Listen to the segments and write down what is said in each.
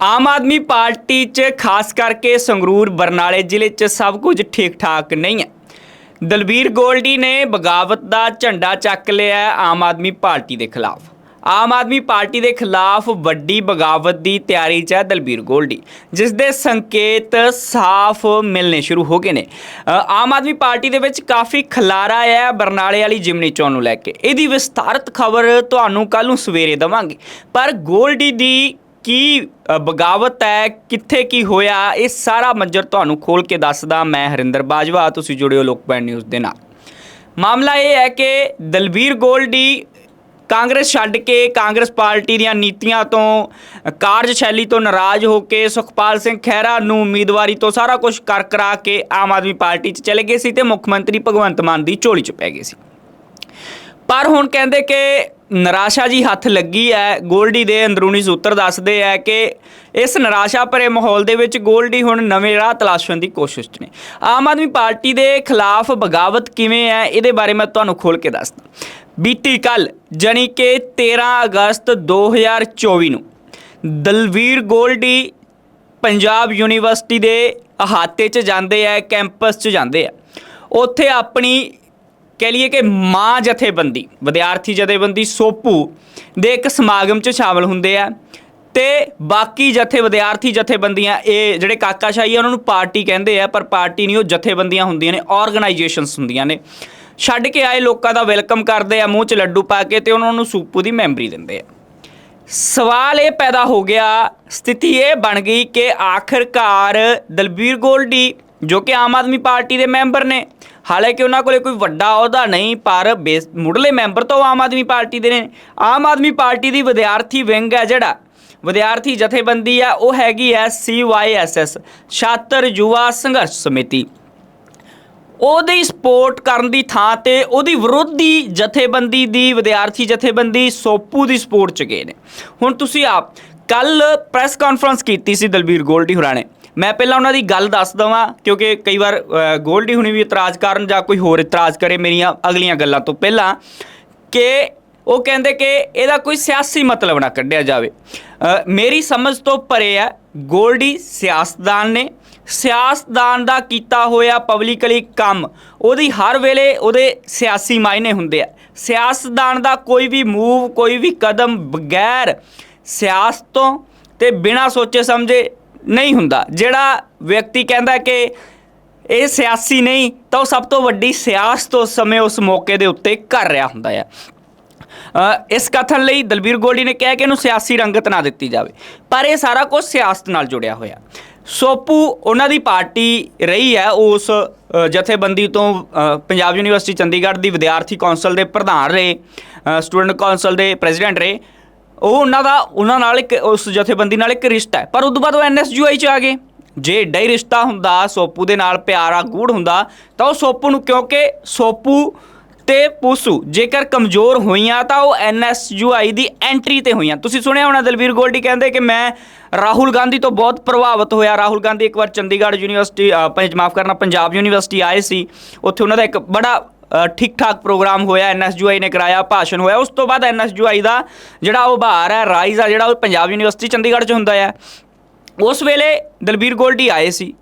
ਆਮ Aadmi party 'ਚ ਖਾਸ ਕਰਕੇ ਸੰਗਰੂਰ, ਬਰਨਾਲੇ ਜ਼ਿਲ੍ਹੇ 'ਚ ਸਭ ਕੁਝ ਠੀਕ ਠਾਕ ਨਹੀਂ ਹੈ। ਦਲਬੀਰ ਗੋਲਡੀ ਨੇ ਬਗਾਵਤ ਦਾ ਝੰਡਾ ਚੱਕ ਲਿਆ ਆਮ ਆਦਮੀ ਪਾਰਟੀ ਦੇ ਖਿਲਾਫ। ਆਮ ਆਦਮੀ ਪਾਰਟੀ ਦੇ ਖਿਲਾਫ ਵੱਡੀ ਬਗਾਵਤ ਦੀ ਤਿਆਰੀ 'ਚ ਹੈ ਦਲਬੀਰ ਗੋਲਡੀ, ਜਿਸ ਦੇ ਸੰਕੇਤ ਸਾਫ਼ ਮਿਲਨੇ ਸ਼ੁਰੂ ਹੋ ਗਏ ਨੇ। ਆਮ ਆਦਮੀ ਪਾਰਟੀ ਦੇ ਵਿੱਚ ਕਾਫੀ ਖਲਾਰਾ ਹੈ ਬਰਨਾਲੇ ਵਾਲੀ ਜਿਮਨੀ ਚੋਣ ਨੂੰ ਲੈ ਕੇ। ਇਹਦੀ ਵਿਸਤਾਰਤ ਖਬਰ ਤੁਹਾਨੂੰ ਕੱਲ ਨੂੰ ਸਵੇਰੇ ਦਵਾਂਗੇ। ਪਰ ਗੋਲਡੀ ਦੀ ਕੀ ਬਗਾਵਤ ਹੈ? ਕਿੱਥੇ ਕੀ ਹੋਇਆ? ਇਹ ਸਾਰਾ ਮੰਜਰ ਤੁਹਾਨੂੰ ਖੋਲ ਕੇ ਦੱਸਦਾ ਮੈਂ ਹਰਿੰਦਰ ਬਾਜਵਾ। ਤੁਸੀਂ ਜੁੜਿਓ ਲੋਕਪਾਲ ਨਿਊਜ਼ ਦੇ ਨਾਲ। ਮਾਮਲਾ ਇਹ ਹੈ ਕਿ ਦਲਬੀਰ ਗੋਲਡੀ ਕਾਂਗਰਸ ਛੱਡ ਕੇ ਕਾਂਗਰਸ ਪਾਰਟੀ ਦੀਆਂ ਨੀਤੀਆਂ ਤੋਂ ਕਾਰਜਸ਼ੈਲੀ ਤੋਂ ਨਾਰਾਜ਼ ਹੋ ਕੇ ਸੁਖਪਾਲ ਸਿੰਘ ਖਹਿਰਾ ਨੂੰ ਉਮੀਦਵਾਰੀ ਤੋਂ ਸਾਰਾ ਕੁਝ ਕਰ ਕਰਾ ਕੇ ਆਮ ਆਦਮੀ ਪਾਰਟੀ 'ਚ ਚਲੇ ਗਏ ਸੀ ਤੇ ਮੁੱਖ ਮੰਤਰੀ ਭਗਵੰਤ ਮਾਨ ਦੀ ਝੋਲੀ 'ਚ ਪੈ ਗਏ ਸੀ। ਪਰ ਹੁਣ ਕਹਿੰਦੇ ਕਿ ਨਿਰਾਸ਼ਾ ਜੀ ਹੱਥ ਲੱਗੀ ਹੈ। ਗੋਲਡੀ ਦੇ ਅੰਦਰੂਨੀ ਸੂਤਰ ਦੱਸਦੇ ਆ ਕਿ ਇਸ ਨਿਰਾਸ਼ਾ ਭਰੇ ਮਾਹੌਲ ਦੇ ਵਿੱਚ ਗੋਲਡੀ ਹੁਣ ਨਵੇਂ ਰਾਹ ਤਲਾਸ਼ਣ ਦੀ ਕੋਸ਼ਿਸ਼ 'ਚ ਨੇ। ਆਮ ਆਦਮੀ ਪਾਰਟੀ ਦੇ ਖਿਲਾਫ ਬਗਾਵਤ ਕਿਵੇਂ ਹੈ, ਇਹਦੇ ਬਾਰੇ ਮੈਂ ਤੁਹਾਨੂੰ ਖੋਲ ਕੇ ਦੱਸਦਾ। ਬੀਤੀ ਕੱਲ ਜਾਣੀ ਕਿ 13 ਅਗਸਤ 2024 ਨੂੰ ਦਲਵੀਰ ਗੋਲਡੀ ਪੰਜਾਬ ਯੂਨੀਵਰਸਿਟੀ ਦੇ ਅਹਾਤੇ 'ਚ ਜਾਂਦੇ ਆ ਕੈਂਪਸ 'ਚ ਜਾਂਦੇ ਆ ਉੱਥੇ ਆਪਣੀ ਕਹਿ ਲਈਏ ਕਿ ਮਾਂ ਜਥੇਬੰਦੀ, ਵਿਦਿਆਰਥੀ ਜਥੇਬੰਦੀ ਸੋਪੂ ਦੇ ਇੱਕ ਸਮਾਗਮ 'ਚ ਸ਼ਾਮਲ ਹੁੰਦੇ ਆ ਤੇ ਬਾਕੀ ਜਥੇ, ਵਿਦਿਆਰਥੀ ਜਥੇਬੰਦੀਆਂ, ਇਹ ਜਿਹੜੇ ਕਾਕਾਸ਼ਾਹੀ ਆ, ਉਹਨਾਂ ਨੂੰ ਪਾਰਟੀ ਕਹਿੰਦੇ ਆ, ਪਰ ਪਾਰਟੀ ਨਹੀਂ, ਉਹ ਜਥੇਬੰਦੀਆਂ ਹੁੰਦੀਆਂ ਨੇ ਆਰਗੇਨਾਈਜੇਸ਼ਨਸ ਹੁੰਦੀਆਂ ਨੇ। ਛੱਡ ਕੇ ਆਏ ਲੋਕਾਂ ਦਾ ਵੈਲਕਮ ਕਰਦੇ ਆ, ਮੂੰਹ 'ਚ ਲੱਡੂ ਪਾ ਕੇ ਤੇ ਉਹਨਾਂ ਨੂੰ ਸੂਪੂ ਦੀ ਮੈਂਬਰੀ ਦਿੰਦੇ ਆ। ਸਵਾਲ ਇਹ ਪੈਦਾ ਹੋ ਗਿਆ, ਸਥਿਤੀ ਇਹ ਬਣ ਗਈ ਕਿ ਆਖਰਕਾਰ ਦਲਬੀਰ ਗੋਲਡੀ, ਜੋ ਕਿ ਆਮ ਆਦਮੀ ਪਾਰਟੀ ਦੇ ਮੈਂਬਰ ਨੇ ਹਾਲਾਂਕਿ ਉਹਨਾਂ ਕੋਲੇ ਕੋਈ ਵੱਡਾ ਅਹੁਦਾ ਨਹੀਂ, ਪਰ ਬੇਸ- ਮੁੱਢਲੇ ਮੈਂਬਰ ਤਾਂ ਉਹ ਆਮ ਆਦਮੀ ਪਾਰਟੀ ਦੇ ਨੇ। ਆਮ ਆਦਮੀ ਪਾਰਟੀ ਦੀ ਵਿਦਿਆਰਥੀ ਵਿੰਗ ਹੈ ਜਿਹੜਾ। ਵਿਦਿਆਰਥੀ ਜਥੇਬੰਦੀ ਆ, ਉਹ ਹੈਗੀ ਐ CYSS ਛਾਤਰ ਯੁਵਾ ਸੰਘਰਸ਼ ਸਮਿਤੀ। ਉਹਦੀ ਸਪੋਰਟ ਕਰਨ ਦੀ ਥਾਂ ਤੇ ਉਹਦੀ ਵਿਰੋਧੀ ਜਥੇਬੰਦੀ ਦੀ, ਵਿਦਿਆਰਥੀ ਜਥੇਬੰਦੀ ਸੋਪੂ ਦੀ ਸਪੋਰਟ ਚ ਗਏ ਨੇ। ਹੁਣ ਤੁਸੀਂ ਆਪ ਕੱਲ ਪ੍ਰੈਸ ਕਾਨਫਰੰਸ ਕੀਤੀ ਸੀ ਦਲਬੀਰ ਗੋਲਡੀ ਹੁਰਾਂ ਨੇ। ਮੈਂ ਪਹਿਲਾਂ ਉਹਨਾਂ ਦੀ ਗੱਲ ਦੱਸ ਦਵਾਂ, ਕਿਉਂਕਿ ਕਈ ਵਾਰ ਗੋਲਡੀ ਹੁਣੀ ਵੀ ਇਤਰਾਜ਼ ਕਰਨ ਜਾਂ ਕੋਈ ਹੋਰ ਇਤਰਾਜ਼ ਕਰੇ ਮੇਰੀਆਂ ਅਗਲੀਆਂ ਗੱਲਾਂ ਤੋਂ ਪਹਿਲਾਂ ਕਿ ਉਹ ਕਹਿੰਦੇ ਕਿ ਇਹਦਾ ਕੋਈ ਸਿਆਸੀ ਮਤਲਬ ਨਾ ਕੱਢਿਆ ਜਾਵੇ। ਮੇਰੀ ਸਮਝ ਤੋਂ ਪਰੇ ਹੈ, ਗੋਲਡੀ ਸਿਆਸਤਦਾਨ ਨੇ। ਸਿਆਸਤਦਾਨ ਦਾ ਕੀਤਾ ਹੋਇਆ ਪਬਲਿਕਲੀ ਕੰਮ, ਉਹਦੀ ਹਰ ਵੇਲੇ ਉਹਦੇ ਸਿਆਸੀ ਮਾਇਨੇ ਹੁੰਦੇ ਆ। ਸਿਆਸਤਦਾਨ ਦਾ ਕੋਈ ਵੀ ਮੂਵ ਕੋਈ ਵੀ ਕਦਮ ਬਗੈਰ ਸਿਆਸਤ ਤੋਂ ਤੇ ਬਿਨਾਂ ਸੋਚੇ ਸਮਝੇ ਨਹੀਂ ਹੁੰਦਾ। ਜਿਹੜਾ ਵਿਅਕਤੀ ਕਹਿੰਦਾ ਕਿ ਇਹ ਸਿਆਸੀ ਨਹੀਂ, ਤਾਂ ਉਹ ਸਭ ਤੋਂ ਵੱਡੀ ਸਿਆਸਤ ਉਸ ਸਮੇਂ ਉਸ ਮੌਕੇ ਦੇ ਉੱਤੇ ਕਰ ਰਿਹਾ ਹੁੰਦਾ ਹੈ। ਇਸ ਕਥਨ ਲਈ ਦਲਬੀਰ ਗੋਲਡੀ ਨੇ ਕਿਹਾ ਕਿ ਇਹਨੂੰ ਸਿਆਸੀ ਰੰਗਤ ਨਾ ਦਿੱਤੀ ਜਾਵੇ, ਪਰ ਇਹ ਸਾਰਾ ਕੁਝ ਸਿਆਸਤ ਨਾਲ ਜੁੜਿਆ ਹੋਇਆ। ਸੋਪੂ ਉਹਨਾਂ ਦੀ ਪਾਰਟੀ ਰਹੀ ਹੈ, ਉਸ ਜਥੇਬੰਦੀ ਤੋਂ ਪੰਜਾਬ ਯੂਨੀਵਰਸਿਟੀ ਚੰਡੀਗੜ੍ਹ ਦੀ ਵਿਦਿਆਰਥੀ ਕੌਂਸਲ ਦੇ ਪ੍ਰਧਾਨ ਰਹੇ ਸਟੂਡੈਂਟ ਕੌਂਸਲ ਦੇ ਪ੍ਰੈਜ਼ੀਡੈਂਟ ਰਹੇ। ਉਹ ਉਹਨਾਂ ਦਾ, ਉਹਨਾਂ ਨਾਲ ਇੱਕ, ਉਸ ਜਥੇਬੰਦੀ ਨਾਲ ਇੱਕ ਰਿਸ਼ਤਾ ਹੈ। ਪਰ ਉਦੋਂ ਬਾਅਦ ਉਹ ਐਨਐਸਯੂਆਈ ਚ ਆ ਗਏ। ਜੇ ਏਡਾ ਹੀ ਰਿਸ਼ਤਾ ਹੁੰਦਾ, ਸੋਪੂ ਦੇ ਨਾਲ ਪਿਆਰਾ ਗੂੜ ਹੁੰਦਾ, ਤਾਂ ਉਹ ਸੋਪੂ ਨੂੰ ਕਿਉਂਕਿ ਸੋਪੂ ਤੇ ਪੂਸੂ ਜੇਕਰ ਕਮਜ਼ੋਰ ਹੋਈਆਂ, ਤਾਂ ਉਹ ਐਨਐਸਯੂਆਈ ਦੀ ਐਂਟਰੀ ਤੇ ਹੋਈਆਂ। ਤੁਸੀਂ ਸੁਣਿਆ ਹੋਣਾ ਦਲਵੀਰ ਗੋਲਡੀ ਕਹਿੰਦੇ ਕਿ ਮੈਂ ਰਾਹੁਲ ਗਾਂਧੀ ਤੋਂ ਬਹੁਤ ਪ੍ਰਭਾਵਿਤ ਹੋਇਆ। ਰਾਹੁਲ ਗਾਂਧੀ ਇੱਕ ਵਾਰ ਚੰਡੀਗੜ੍ਹ ਯੂਨੀਵਰਸਿਟੀ ਪੰਜ ਮਾਫ ਕਰਨਾ, ਪੰਜਾਬ ਯੂਨੀਵਰਸਿਟੀ ਆਏ ਸੀ। ਉੱਥੇ ਉਹਨਾਂ ਦਾ ਇੱਕ ਬੜਾ ਠੀਕ ਠਾਕ ਪ੍ਰੋਗਰਾਮ ਹੋਇਆ ਐਨਐਸਯੂਆਈ ਨੇ ਕਰਾਇਆ, ਭਾਸ਼ਣ ਹੋਇਆ। ਉਸ ਤੋਂ ਬਾਅਦ ਐਨਐਸਯੂਆਈ ਦਾ ਜਿਹੜਾ ਉਹ ਬਹਾਰ ਹੈ, ਰਾਈਜ਼ ਆ, ਜਿਹੜਾ ਉਹ ਪੰਜਾਬ ਯੂਨੀਵਰਸਿਟੀ ਚੰਡੀਗੜ੍ਹ 'ਚ ਹੁੰਦਾ ਹੈ ਉਸ ਵੇਲੇ ਦਲਬੀਰ ਗੋਲਡੀ ਆਏ ਸੀ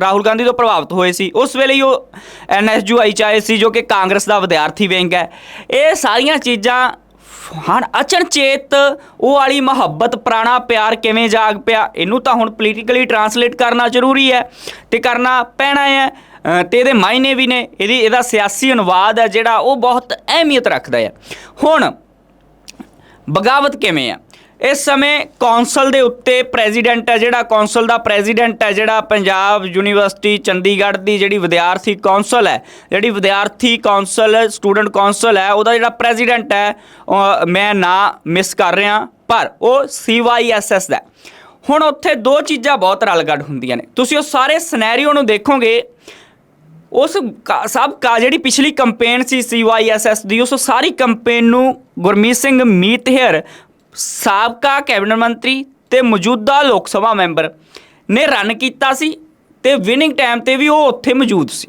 ਰਾਹੁਲ ਗਾਂਧੀ ਤੋਂ ਪ੍ਰਭਾਵਿਤ ਹੋਏ ਸੀ। ਉਸ ਵੇਲੇ ਹੀ ਉਹ ਐਨਐਸਯੂਆਈ ਚ ਆਏ ਸੀ, ਜੋ ਕਿ ਕਾਂਗਰਸ ਦਾ ਵਿਦਿਆਰਥੀ ਵਿੰਗ ਹੈ। ਇਹ ਸਾਰੀਆਂ ਚੀਜ਼ਾਂ ਹਣ ਅਚਨਚੇਤ ਉਹ ਵਾਲੀ ਮੁਹੱਬਤ, ਪੁਰਾਣਾ ਪਿਆਰ ਕਿਵੇਂ ਜਾਗ ਪਿਆ, ਇਹਨੂੰ ਤਾਂ ਹੁਣ ਪੋਲੀਟੀਕਲੀ ਟਰਾਂਸਲੇਟ ਕਰਨਾ ਜ਼ਰੂਰੀ ਹੈ ਤੇ ਕਰਨਾ ਪੈਣਾ ਹੈ। ਤੇ ਇਹਦੇ ਮਾਇਨੇ ਵੀ ਨੇ, ਇਹਦੀ, ਇਹਦਾ ਸਿਆਸੀ ਅਨੁਵਾਦ ਹੈ ਜਿਹੜਾ ਉਹ ਬਹੁਤ ਅਹਿਮੀਅਤ ਰੱਖਦਾ ਹੈ। ਹੁਣ ਬਗਾਵਤ ਕਿਵੇਂ ਆ? ਇਸ ਸਮੇਂ ਕੌਂਸਲ ਦੇ ਉੱਤੇ ਪ੍ਰੈਜ਼ੀਡੈਂਟ ਹੈ ਜਿਹੜਾ, ਕੌਂਸਲ ਦਾ ਪ੍ਰੈਜ਼ੀਡੈਂਟ ਹੈ ਜਿਹੜਾ ਪੰਜਾਬ ਯੂਨੀਵਰਸਿਟੀ ਚੰਡੀਗੜ੍ਹ ਦੀ ਜਿਹੜੀ ਵਿਦਿਆਰਥੀ ਕੌਂਸਲ ਹੈ, ਜਿਹੜੀ ਵਿਦਿਆਰਥੀ ਕੌਂਸਲ, ਸਟੂਡੈਂਟ ਕੌਂਸਲ ਹੈ, ਉਹਦਾ ਜਿਹੜਾ ਪ੍ਰੈਜ਼ੀਡੈਂਟ ਹੈ, ਉਹ, ਮੈਂ ਨਾਂ ਮਿਸ ਕਰ ਰਿਹਾ, ਪਰ ਉਹ CYSS ਦਾ ਹੁਣ ਉੱਥੇ ਦੋ ਚੀਜ਼ਾਂ ਬਹੁਤ ਰਲਗੜ ਹੁੰਦੀਆਂ ਨੇ। ਤੁਸੀਂ ਉਹ ਸਾਰੇ ਸਿਨੈਰੀਓ ਨੂੰ ਦੇਖੋਗੇ ਉਸ ਕਾ- ਸਭ ਕਾ ਜਿਹੜੀ ਪਿਛਲੀ ਕੰਪੇਨ ਸੀ CYSS ਦੀ, ਉਸ ਸਾਰੀ ਕੰਪੇਨ ਨੂੰ ਗੁਰਮੀਤ ਸਿੰਘ ਮੀਤਹਿਰ ਸਾਬਕਾ ਕੈਬਨਿਟ ਮੰਤਰੀ ਤੇ ਮੌਜੂਦਾ ਲੋਕ ਸਭਾ ਮੈਂਬਰ ਨੇ ਰਨ ਕੀਤਾ ਸੀ ਤੇ ਵਿਨਿੰਗ ਟਾਈਮ ਤੇ ਵੀ ਉਹ ਉੱਥੇ ਮੌਜੂਦ ਸੀ।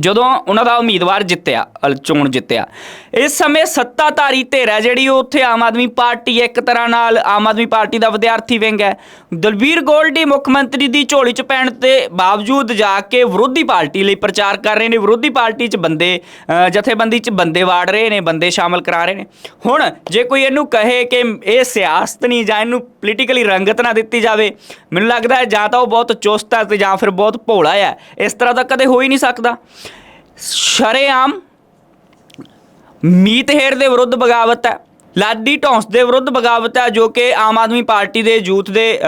ਜਦੋਂ ਉਹਨਾਂ ਦਾ ਉਮੀਦਵਾਰ ਜਿੱਤਿਆ ਅਲ- ਚੋਣ ਜਿੱਤਿਆ। ਇਸ ਸਮੇਂ ਸੱਤਾਧਾਰੀ ਧਿਰ ਹੈ ਜਿਹੜੀ ਉਹ ਉੱਥੇ ਆਮ ਆਦਮੀ ਪਾਰਟੀ ਹੈ, ਇੱਕ ਤਰ੍ਹਾਂ ਨਾਲ ਆਮ ਆਦਮੀ ਪਾਰਟੀ ਦਾ ਵਿਦਿਆਰਥੀ ਵਿੰਗ ਹੈ। ਦਲਬੀਰ ਗੋਲਡੀ ਮੁੱਖ ਮੰਤਰੀ ਦੀ ਝੋਲੀ 'ਚ ਪੈਣ ਦੇ ਬਾਵਜੂਦ ਜਾ ਕੇ ਵਿਰੋਧੀ ਪਾਰਟੀ ਲਈ ਪ੍ਰਚਾਰ ਕਰ ਰਹੇ ਨੇ। ਵਿਰੋਧੀ ਪਾਰਟੀ 'ਚ ਬੰਦੇ ਜਥੇਬੰਦੀ 'ਚ ਬੰਦੇ ਵਾੜ ਰਹੇ ਨੇ ਬੰਦੇ ਸ਼ਾਮਲ ਕਰਾ ਰਹੇ ਨੇ। ਹੁਣ ਜੇ ਕੋਈ ਇਹਨੂੰ ਕਹੇ ਕਿ ਇਹ ਸਿਆਸਤ ਨਹੀਂ ਜਾਂ ਇਹਨੂੰ ਪੋਲੀਟੀਕਲੀ ਰੰਗਤ ਨਾ ਦਿੱਤੀ ਜਾਵੇ ਮੈਨੂੰ ਲੱਗਦਾ ਹੈ ਜਾਂ ਤਾਂ ਉਹ ਬਹੁਤ ਚੁਸਤ ਹੈ ਤੇ ਜਾਂ ਫਿਰ ਬਹੁਤ ਭੋਲਾ ਹੈ। ਇਸ ਤਰ੍ਹਾਂ ਦਾ ਕਦੇ ਹੋ ਹੀ ਨਹੀਂ ਸਕਦਾ। ਸ਼ਰੇਆਮ ਮੀਤ ਹੇਰ ਦੇ ਵਿਰੁੱਧ ਬਗਾਵਤ ਹੈ। ਲਾਡੀ ਢੌਂਸ ਦੇ ਵਿਰੁੱਧ ਬਗਾਵਤ ਹੈ, ਜੋ ਕਿ ਆਮ ਆਦਮੀ ਪਾਰਟੀ ਦੇ ਯੂਥ ਦੇ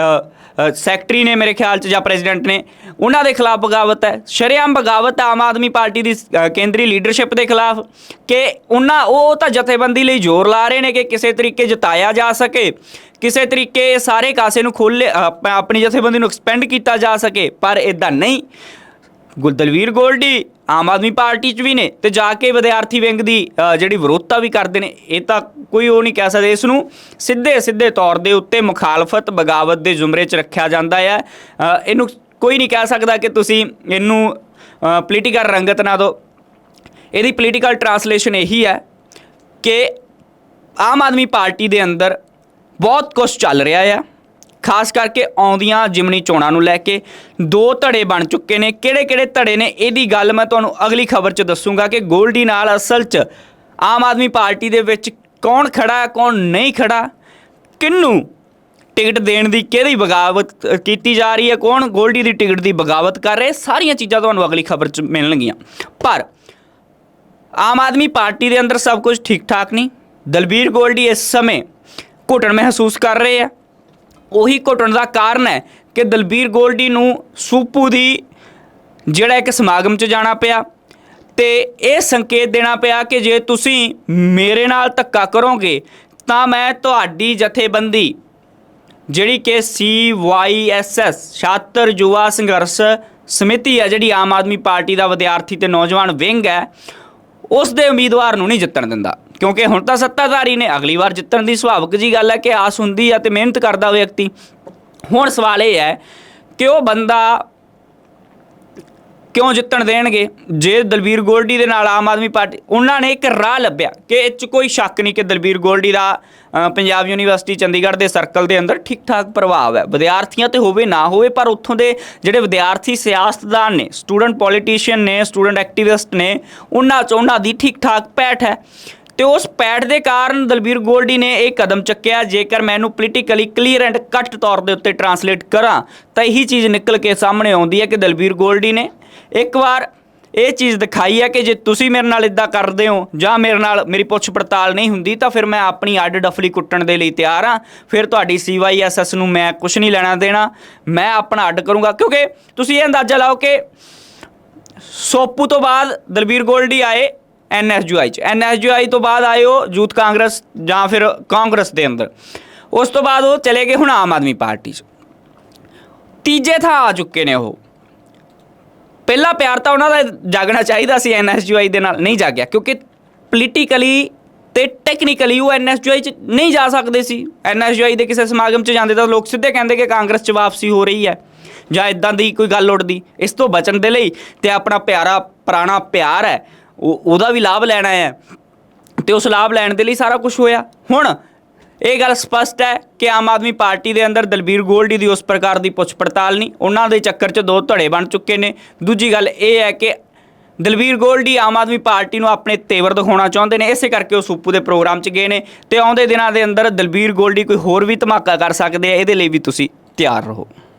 ਸੈਕਟਰੀ ਨੇ ਮੇਰੇ ਖਿਆਲ ਚ ਜਾਂ ਪ੍ਰੈਜ਼ੀਡੈਂਟ ਨੇ, ਉਹਨਾਂ ਦੇ ਖਿਲਾਫ ਬਗਾਵਤ ਹੈ। ਸ਼ਰੇਆਮ ਬਗਾਵਤ ਹੈ ਆਮ ਆਦਮੀ ਪਾਰਟੀ ਦੀ ਕੇਂਦਰੀ ਲੀਡਰਸ਼ਿਪ ਦੇ ਖਿਲਾਫ ਕਿ ਉਹਨਾਂ, ਉਹ ਤਾਂ ਜਥੇਬੰਦੀ ਲਈ ਜ਼ੋਰ ਲਾ ਰਹੇ ਨੇ ਕਿ ਕਿਸੇ ਤਰੀਕੇ ਜਿਤਾਇਆ ਜਾ ਸਕੇ, ਕਿਸੇ ਤਰੀਕੇ ਸਾਰੇ ਕਾਸੇ ਨੂੰ ਖੋਲੇ ਆਪਣੀ ਜਥੇਬੰਦੀ ਨੂੰ ਐਕਸਪੈਂਡ ਕੀਤਾ ਜਾ ਸਕੇ, ਪਰ ਇਦਾਂ ਨਹੀਂ। ਗੁਲਦਲਵੀਰ ਗੋਲਡੀ ਆਮ ਆਦਮੀ ਪਾਰਟੀ 'ਚ ਵੀ ਨੇ ਤੇ ਜਾ ਕੇ ਵਿਦਿਆਰਥੀ ਵਿੰਗ ਦੀ ਜਿਹੜੀ ਵਿਰੋਧਤਾ ਵੀ ਕਰਦੇ ਨੇ, ਇਹ ਤਾਂ ਕੋਈ ਉਹ ਨਹੀਂ ਕਹਿ ਸਕਦੇ। ਇਸ ਨੂੰ ਸਿੱਧੇ ਸਿੱਧੇ ਤੌਰ ਦੇ ਉੱਤੇ ਮੁਖਾਲਫਤ ਬਗਾਵਤ ਦੇ ਜ਼ੁਮਰੇ 'ਚ ਰੱਖਿਆ ਜਾਂਦਾ ਹੈ। ਇਹਨੂੰ ਕੋਈ ਨਹੀਂ ਕਹਿ ਸਕਦਾ ਕਿ ਤੁਸੀਂ ਇਹਨੂੰ ਪੋਲੀਟੀਕਲ ਰੰਗਤ ਨਾ ਦਿਓ। ਇਹਦੀ ਪੋਲੀਟੀਕਲ ਟਰਾਂਸਲੇਸ਼ਨ ਇਹੀ ਹੈ ਕਿ ਆਮ ਆਦਮੀ ਪਾਰਟੀ ਦੇ ਅੰਦਰ ਬਹੁਤ ਕੁਝ ਚੱਲ ਰਿਹਾ ਆ। ਖਾਸ ਕਰਕੇ ਆਉਂਦੀਆਂ ਜਿਮਨੀ ਚੋਣਾਂ ਨੂੰ ਲੈ ਕੇ ਦੋ ਧੜੇ ਬਣ ਚੁੱਕੇ ਨੇ। ਕਿਹੜੇ ਕਿਹੜੇ ਧੜੇ ਨੇ? ਇਹਦੀ ਗੱਲ ਮੈਂ ਤੁਹਾਨੂੰ ਅਗਲੀ ਖਬਰ 'ਚ ਦੱਸੂਗਾ ਕਿ ਗੋਲਡੀ ਨਾਲ ਅਸਲ 'ਚ ਆਮ ਆਦਮੀ ਪਾਰਟੀ ਦੇ ਵਿੱਚ ਕੌਣ ਖੜਾ ਹੈ ਕੌਣ ਨਹੀਂ ਖੜਾ, ਕਿੰਨੂੰ ਟਿਕਟ ਦੇਣ ਦੀ ਕਿਹੜੀ ਬਗਾਵਤ ਕੀਤੀ ਜਾ ਰਹੀ ਹੈ, ਕੌਣ ਗੋਲਡੀ ਦੀ ਟਿਕਟ ਦੀ ਬਗਾਵਤ ਕਰ ਰਿਹਾ ਸਾਰੀਆਂ ਚੀਜ਼ਾਂ ਤੁਹਾਨੂੰ ਅਗਲੀ ਖਬਰ 'ਚ ਮਿਲਣਗੀਆਂ। ਪਰ ਆਮ ਆਦਮੀ ਪਾਰਟੀ ਦੇ ਅੰਦਰ ਸਭ ਕੁਝ ਠੀਕ ਠਾਕ ਨਹੀਂ। ਦਲਬੀਰ ਗੋਲਡੀ ਇਸ ਸਮੇਂ ਘੁਟਣ ਮਹਿਸੂਸ ਕਰ ਰਹੇ ਆ। ਉਹੀ ਘੁਟਣ ਦਾ ਕਾਰਨ ਹੈ ਕਿ ਦਲਬੀਰ ਗੋਲਡੀ ਨੂੰ ਸੂਪੂ ਦੀ ਜਿਹੜਾ ਇੱਕ ਸਮਾਗਮ 'ਚ ਜਾਣਾ ਪਿਆ ਤੇ ਇਹ ਸੰਕੇਤ ਦੇਣਾ ਪਿਆ ਕਿ ਜੇ ਤੁਸੀਂ ਮੇਰੇ ਨਾਲ ਧੱਕਾ ਕਰੋਗੇ ਤਾਂ ਮੈਂ ਤੁਹਾਡੀ ਜਥੇਬੰਦੀ, ਜਿਹੜੀ ਕਿ ਸੀ ਵਾਈ ਐਸ ਐਸ, ਛਾਤਰ ਯੁਵਾ ਸੰਘਰਸ਼ ਸਮਿਤੀ ਹੈ, ਜਿਹੜੀ ਆਮ ਆਦਮੀ ਪਾਰਟੀ ਦਾ ਵਿਦਿਆਰਥੀ ਤੇ ਨੌਜਵਾਨ ਵਿੰਗ ਹੈ, ਉਸ ਦੇ ਉਮੀਦਵਾਰ ਨੂੰ ਨਹੀਂ ਜਿੱਤਣ ਦਿੰਦਾ। ਕਿਉਂਕਿ ਹੁਣ ਤਾਂ ਸੱਤਾਧਾਰੀ ਨੇ ਅਗਲੀ ਵਾਰ ਜਿੱਤਣ ਦੀ ਸੁਭਾਵਿਕ ਜੀ ਗੱਲ ਹੈ ਕਿ ਆਸ ਹੁੰਦੀ ਹੈ ਤੇ ਮਿਹਨਤ ਕਰਦਾ ਵਿਅਕਤੀ। ਹੁਣ ਸਵਾਲ ਇਹ ਹੈ ਕਿ ਉਹ ਬੰਦਾ ਕਿਉਂ ਜਿੱਤਣ ਦੇਣਗੇ? ਜੇ ਦਲਬੀਰ ਗੋਲਡੀ ਦੇ ਨਾਲ ਆਮ ਆਦਮੀ ਪਾਰਟੀ ਉਹਨਾਂ ਨੇ ਇੱਕ ਰਾਹ ਲੱਭਿਆ ਕਿ ਇਹ 'ਚ ਕੋਈ ਸ਼ੱਕ ਨਹੀਂ ਕਿ ਦਲਬੀਰ ਗੋਲਡੀ ਦਾ ਪੰਜਾਬ ਯੂਨੀਵਰਸਿਟੀ ਚੰਡੀਗੜ੍ਹ ਦੇ ਸਰਕਲ ਦੇ ਅੰਦਰ ਠੀਕ ਠਾਕ ਪ੍ਰਭਾਵ ਹੈ। ਵਿਦਿਆਰਥੀਆਂ ਤੇ ਹੋਵੇ ਨਾ ਹੋਵੇ, ਪਰ ਉੱਥੋਂ ਦੇ ਜਿਹੜੇ ਵਿਦਿਆਰਥੀ ਸਿਆਸਤਦਾਨ ਨੇ, ਸਟੂਡੈਂਟ ਪੋਲੀਟੀਸ਼ੀਅਨ ਨੇ, ਸਟੂਡੈਂਟ ਐਕਟਿਵਿਸਟ ਨੇ, ਉਹਨਾਂ 'ਚ ਉਹਨਾਂ ਦੀ ਠੀਕ ਠਾਕ ਪੈਠ ਹੈ। ਤੇ ਉਸ ਪੈਠ ਦੇ ਕਾਰਨ ਦਲਬੀਰ ਗੋਲਡੀ ਨੇ ਇਹ ਕਦਮ ਚੱਕਿਆ। ਜੇਕਰ ਮੈਂ ਇਹਨੂੰ ਪੋਲੀਟੀਕਲੀ ਕਲੀਅਰ ਐਂਡ ਕੱਟ ਤੌਰ ਦੇ ਉੱਤੇ ਟਰਾਂਸਲੇਟ ਕਰਾਂ, ਤਾਂ ਇਹੀ ਚੀਜ਼ ਨਿਕਲ ਕੇ ਸਾਹਮਣੇ ਆਉਂਦੀ ਹੈ ਕਿ ਦਲਬੀਰ ਗੋਲਡੀ ਨੇ ਇੱਕ ਵਾਰ ਇਹ ਚੀਜ਼ ਦਿਖਾਈ ਹੈ ਕਿ ਜੇ ਤੁਸੀਂ ਮੇਰੇ ਨਾਲ ਇਦਾਂ ਕਰਦੇ ਹੋ ਜਾਂ ਮੇਰੇ ਨਾਲ ਮੇਰੀ ਪੁੱਛ ਪੜਤਾਲ ਨਹੀਂ ਹੁੰਦੀ, ਤਾਂ ਫਿਰ ਮੈਂ ਆਪਣੀ ਅੱਡ ਡਫਲੀ ਕੁੱਟਣ ਦੇ ਲਈ ਤਿਆਰ ਹਾਂ। ਫਿਰ ਤੁਹਾਡੀ ਸੀਵਾਈਐਸਐਸ ਨੂੰ ਮੈਂ ਕੁਝ ਨਹੀਂ ਲੈਣਾ ਦੇਣਾ। ਮੈਂ ਆਪਣਾ ਅੱਡ ਕਰੂੰਗਾ। ਕਿਉਂਕਿ ਤੁਸੀਂ ਇਹ ਅੰਦਾਜ਼ਾ ਲਾਓ ਕਿ ਸੋਪੂ ਤੋਂ ਬਾਅਦ ਦਲਬੀਰ ਗੋਲਡੀ ਆਏ ਐਨਐਸਯੂਆਈ ਚ। ਐਨਐਸਯੂਆਈ ਤੋਂ ਬਾਅਦ ਆਏ ਉਹ ਯੂਥ ਕਾਂਗਰਸ ਜਾਂ ਫਿਰ ਕਾਂਗਰਸ ਦੇ ਅੰਦਰ। ਉਸ ਤੋਂ ਬਾਅਦ ਉਹ ਚਲੇ ਗਏ ਹੁਣ ਆਮ ਆਦਮੀ ਪਾਰਟੀ ਚ। ਤੀਜੇ ਥਾਂ ਆ ਚੁੱਕੇ ਨੇ ਉਹ। ਪਹਿਲਾ ਪਿਆਰ ਤਾਂ ਉਹਨਾਂ ਦਾ ਜਾਗਣਾ ਚਾਹੀਦਾ ਸੀ ਐਨਐਸਯੂਆਈ ਦੇ ਨਾਲ, ਨਹੀਂ ਜਾਗਿਆ, ਕਿਉਂਕਿ ਪੋਲੀਟੀਕਲੀ ਤੇ ਟੈਕਨੀਕਲੀ ਉਹ ਐਨਐਸਯੂਆਈ ਚ ਨਹੀਂ ਜਾ ਸਕਦੇ ਸੀ। ਐਨਐਸਯੂਆਈ ਦੇ ਕਿਸੇ ਸਮਾਗਮ ਚ ਜਾਂਦੇ ਤਾਂ ਲੋਕ ਸਿੱਧੇ ਕਹਿੰਦੇ ਕਿ ਕਾਂਗਰਸ ਚ ਵਾਪਸੀ ਹੋ ਰਹੀ ਹੈ, ਜਾਂ ਇਦਾਂ ਦੀ ਕੋਈ ਗੱਲ ਉੱਡਦੀ। ਇਸ ਤੋਂ ਬਚਣ ਦੇ ਲਈ ਤੇ ਆਪਣਾ ਪਿਆਰਾ ਪੁਰਾਣਾ ਪਿਆਰ ਹੈ ਉਹ ਉਹਦਾ ਵੀ ਲਾਭ ਲੈਣਾ ਹੈ ਤੇ ਉਸ ਲਾਭ ਲੈਣ ਦੇ ਲਈ ਸਾਰਾ ਕੁਝ ਹੋਇਆ। ਹੁਣ ਇਹ ਗੱਲ ਸਪਸ਼ਟ ਹੈ ਕਿ ਆਮ ਆਦਮੀ ਪਾਰਟੀ ਦੇ ਅੰਦਰ ਦਲਬੀਰ ਗੋਲਡੀ ਦੀ ਉਸ ਪ੍ਰਕਾਰ ਦੀ ਪੁੱਛ ਪੜਤਾਲ ਨਹੀਂ, ਉਹਨਾਂ ਦੇ ਚੱਕਰ 'ਚ ਦੋ ਧੜੇ ਬਣ ਚੁੱਕੇ ਨੇ। ਦੂਜੀ ਗੱਲ ਇਹ ਹੈ ਕਿ ਦਲਬੀਰ ਗੋਲਡੀ ਆਮ ਆਦਮੀ ਪਾਰਟੀ ਨੂੰ ਆਪਣੇ ਤੇਵਰ ਦਿਖਾਉਣਾ ਚਾਹੁੰਦੇ ਨੇ, ਇਸੇ ਕਰਕੇ ਉਹ ਸੂਪੂ ਦੇ ਪ੍ਰੋਗਰਾਮ 'ਚ ਗਏ ਨੇ ਤੇ ਆਉਂਦੇ ਦਿਨਾਂ ਦੇ ਅੰਦਰ ਦਲਬੀਰ ਗੋਲਡੀ ਕੋਈ ਹੋਰ ਵੀ ਧਮਾਕਾ ਕਰ ਸਕਦੇ ਆ, ਇਹਦੇ ਲਈ ਵੀ ਤੁਸੀਂ ਤਿਆਰ ਰਹੋ।